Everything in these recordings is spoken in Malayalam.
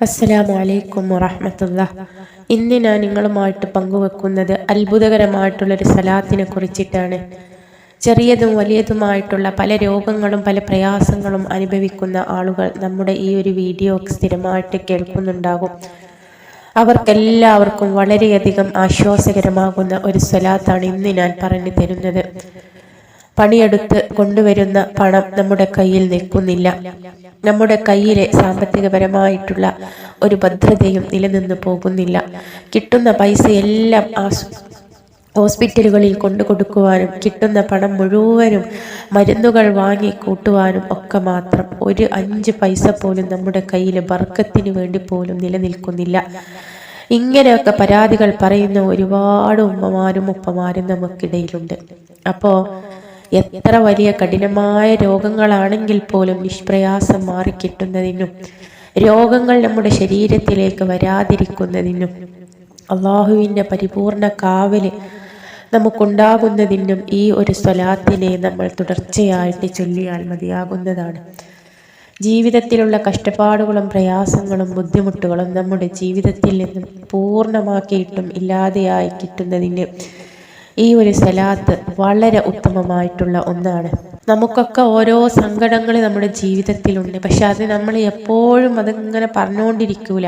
അസ്സലാമു അലൈക്കും ഇന്ന് ഞാൻ നിങ്ങളുമായിട്ട് പങ്കുവെക്കുന്നത് അത്ഭുതകരമായിട്ടുള്ളൊരു സലാത്തിനെ കുറിച്ചിട്ടാണ്. ചെറിയതും വലിയതുമായിട്ടുള്ള പല രോഗങ്ങളും പല പ്രയാസങ്ങളും അനുഭവിക്കുന്ന ആളുകൾ നമ്മുടെ ഈ ഒരു വീഡിയോ സ്ഥിരമായിട്ട് കേൾക്കുന്നുണ്ടാകും. അവർക്കെല്ലാവർക്കും വളരെയധികം ആശ്വാസകരമാകുന്ന ഒരു സലാത്താണ് ഇന്ന് ഞാൻ പറഞ്ഞു തരുന്നത്. പണിയെടുത്ത് കൊണ്ടുവരുന്ന പണം നമ്മുടെ കയ്യിൽ നിൽക്കുന്നില്ല. നമ്മുടെ കയ്യിലെ സാമ്പത്തികപരമായിട്ടുള്ള ഒരു ഭദ്രതയും നിലനിന്ന് പോകുന്നില്ല. കിട്ടുന്ന പൈസയെല്ലാം ആസ് ഹോസ്പിറ്റലുകളിൽ കൊണ്ടു കൊടുക്കുവാനും കിട്ടുന്ന പണം മുഴുവനും മരുന്നുകൾ വാങ്ങി കൂട്ടുവാനും ഒക്കെ മാത്രം ഒരു അഞ്ച് പൈസ പോലും നമ്മുടെ കയ്യിൽ ബർക്കത്തിന് വേണ്ടി പോലും നിലനിൽക്കുന്നില്ല. ഇങ്ങനെയൊക്കെ പരാതികൾ പറയുന്ന ഒരുപാട് ഉമ്മമാരും ഉപ്പമാരും നമുക്കിടയിലുണ്ട്. അപ്പോൾ എത്ര വലിയ കഠിനമായ രോഗങ്ങളാണെങ്കിൽ പോലും നിഷ്പ്രയാസം മാറിക്കിട്ടുന്നതിനും രോഗങ്ങൾ നമ്മുടെ ശരീരത്തിലേക്ക് വരാതിരിക്കുന്നതിനും അള്ളാഹുവിന്റെ പരിപൂർണ കാവൽ നമുക്കുണ്ടാകുന്നതിനും ഈ ഒരു സ്വലാത്തിനെ നമ്മൾ തുടർച്ചയായിട്ട് ചൊല്ലിയാൽ മതിയാകുന്നതാണ്. ജീവിതത്തിലുള്ള കഷ്ടപ്പാടുകളും പ്രയാസങ്ങളും ബുദ്ധിമുട്ടുകളും നമ്മുടെ ജീവിതത്തിൽ നിന്നും പൂർണമാക്കിയിട്ടും ഇല്ലാതെയായി കിട്ടുന്നതിന് ഈ ഒരു സലാത്ത് വളരെ ഉത്തമമായിട്ടുള്ള ഒന്നാണ്. നമുക്കൊക്കെ ഓരോ സങ്കടങ്ങൾ നമ്മുടെ ജീവിതത്തിലുണ്ട്. പക്ഷെ അത് നമ്മൾ എപ്പോഴും അതിങ്ങനെ പറഞ്ഞുകൊണ്ടിരിക്കൂല.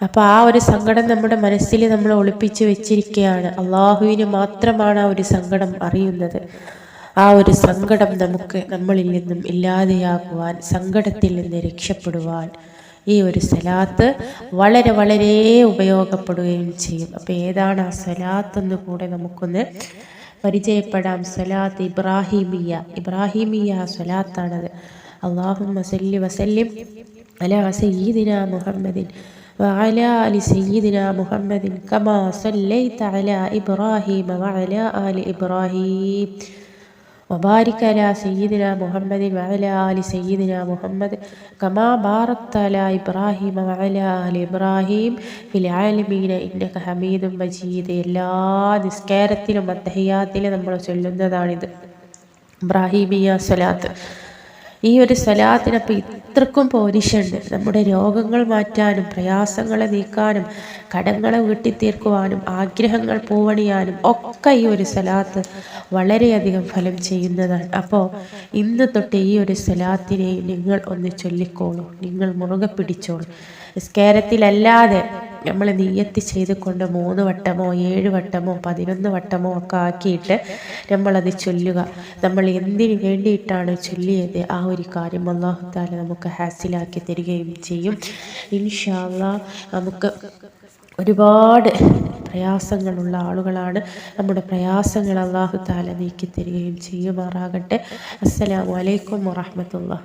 അപ്പോൾ ആ ഒരു സങ്കടം നമ്മുടെ മനസ്സിൽ നമ്മൾ ഒളിപ്പിച്ച് വെച്ചിരിക്കുകയാണ് അള്ളാഹുവിന് മാത്രമാണ് ആ ഒരു സങ്കടം അറിയുന്നത്. ആ ഒരു സങ്കടം നമുക്ക് നമ്മളിൽ നിന്നും ഇല്ലാതെയാകുവാൻ സങ്കടത്തിൽ നിന്ന് രക്ഷപ്പെടുവാൻ ഈ ഒരു സലാത്ത് വളരെ വളരെ ഉപയോഗപ്പെടുകയും ചെയ്യും അപ്പോൾ ഏതാണ് ആ സലാത്ത് എന്ന് കൂടെ നമുക്കൊന്ന് പരിചയപ്പെടാം സലാത്ത് ഇബ്രാഹിമിയ ഇബ്രാഹിമിയ സ്വലാത്താണത് അള്ളാഹു വസല്ലി വസല്ലിം അല സയ്യിദിന മുഹമ്മദിൻ وعلى آل سيدنا محمد كما صليت على إبراهيم وعلى آل إبراهيم വബാരിക് അല സയ്യിദിന മുഹമ്മദിൻ വഅല അലി സയ്യിദിന മുഹമ്മദ് കമാ ബാറക്ത അല ഇബ്രാഹിം വഅല ആലി ഇബ്രാഹിം ഫിൽ ആലമീന ഇന്നക ഹമീദും മജീദ് എല്ലാ നിസ്കാരത്തിലും അത്തഹിയാത്തിലും നമ്മൾ ചൊല്ലുന്നതാണിത്. ഇബ്രാഹിമിയ സലാത്ത് ഈ ഒരു സ്വലാത്തിനപ്പോൾ ഇത്രക്കും പോരിഷുണ്ട് നമ്മുടെ രോഗങ്ങൾ മാറ്റാനും പ്രയാസങ്ങളെ നീക്കാനും കടങ്ങളെ വീട്ടിത്തീർക്കുവാനും ആഗ്രഹങ്ങൾ പൂവണിയാനും ഒക്കെ ഈ ഒരു സ്വലാത്ത് വളരെയധികം ഫലം ചെയ്യുന്നതാണ്. അപ്പോൾ ഇന്ന് തൊട്ട് ഈ ഒരു സ്വലാത്തിനെ നിങ്ങൾ ഒന്ന് ചൊല്ലിക്കോളൂ. നിങ്ങൾ മുറുകെ പിടിച്ചോളൂ. നിസ്കാരത്തിലല്ലാതെ നമ്മൾ നീയത്ത് ചെയ്തുകൊണ്ട് മൂന്ന് വട്ടമോ ഏഴ് വട്ടമോ പതിനൊന്ന് വട്ടമോ ഒക്കെ ആക്കിയിട്ട് നമ്മളത് ചൊല്ലുക. നമ്മൾ എന്തിനു വേണ്ടിയിട്ടാണ് ചൊല്ലിയത്? ആ ഒരു കാര്യം അള്ളാഹുത്താല നമുക്ക് ഹാസിലാക്കി തരികയും ചെയ്യും. ഇൻഷാല്ല നമുക്ക് ഒരുപാട് പ്രയാസങ്ങളുള്ള ആളുകളാണ്. നമ്മുടെ പ്രയാസങ്ങൾ അള്ളാഹു താല നീക്കി തരികയും ചെയ്യുമാറാകട്ടെ. അസ്സലാമലൈക്കും വറഹമത്തുള്ള